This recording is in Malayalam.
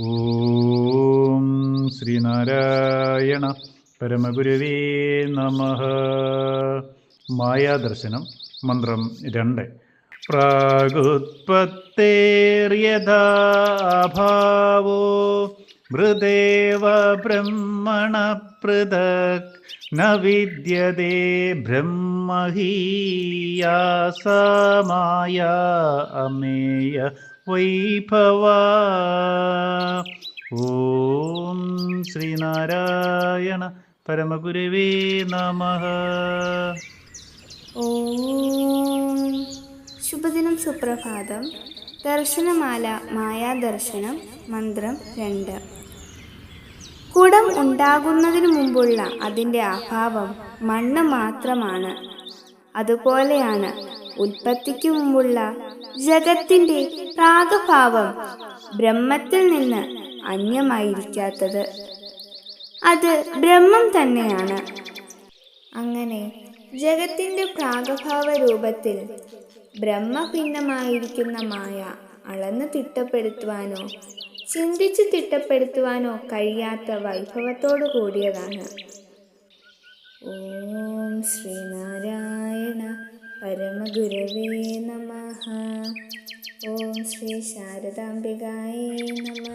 ഓം ശ്രീനാരായണ പരമഗുരുവേ നമ. മായാദർശനം മന്ത്രം രണ്ട്. പ്രാഗുത്പത്തേർയഥാഭാവോ മൃദേവ ബ്രഹ്മണ പൃഥക് ന വിദ്യതേ ബ്രഹ്മഹീയാസമായ അമേയ വൈഭവ. ഓം ശ്രീനാരായണ പരമഗുരുവേ നമ. ഓം. ശുഭദിനം സുപ്രഭാതം. ദർശനമാല മായാദർശനം മന്ത്രം രണ്ട്. കുടം ഉണ്ടാകുന്നതിനു മുമ്പുള്ള അതിന്റെ അഭാവം മണ്ണ് മാത്രമാണ്. അതുപോലെയാണ് ഉൽപ്പത്തിക്കു മുമ്പുള്ള ജഗത്തിന്റെ പ്രാഗഭാവം ബ്രഹ്മത്തിൽ നിന്ന് അന്യമായിരിക്കാത്തത്. അത് ബ്രഹ്മം തന്നെയാണ്. അങ്ങനെ ജഗത്തിന്റെ പ്രാഗഭാവ രൂപത്തിൽ ബ്രഹ്മഭിന്നമായിരിക്കുന്ന മായ അളന്ന് തിട്ടപ്പെടുത്തുവാനോ ചിന്തിച്ച് തിട്ടപ്പെടുത്തുവാനോ കഴിയാത്ത വൈഭവത്തോടു കൂടിയതാണ്. ഓം ശ്രീനാരായണ പരമഗുരവേ നമ. ഓം ശ്രീ ശാരദാംബികായേ നമ.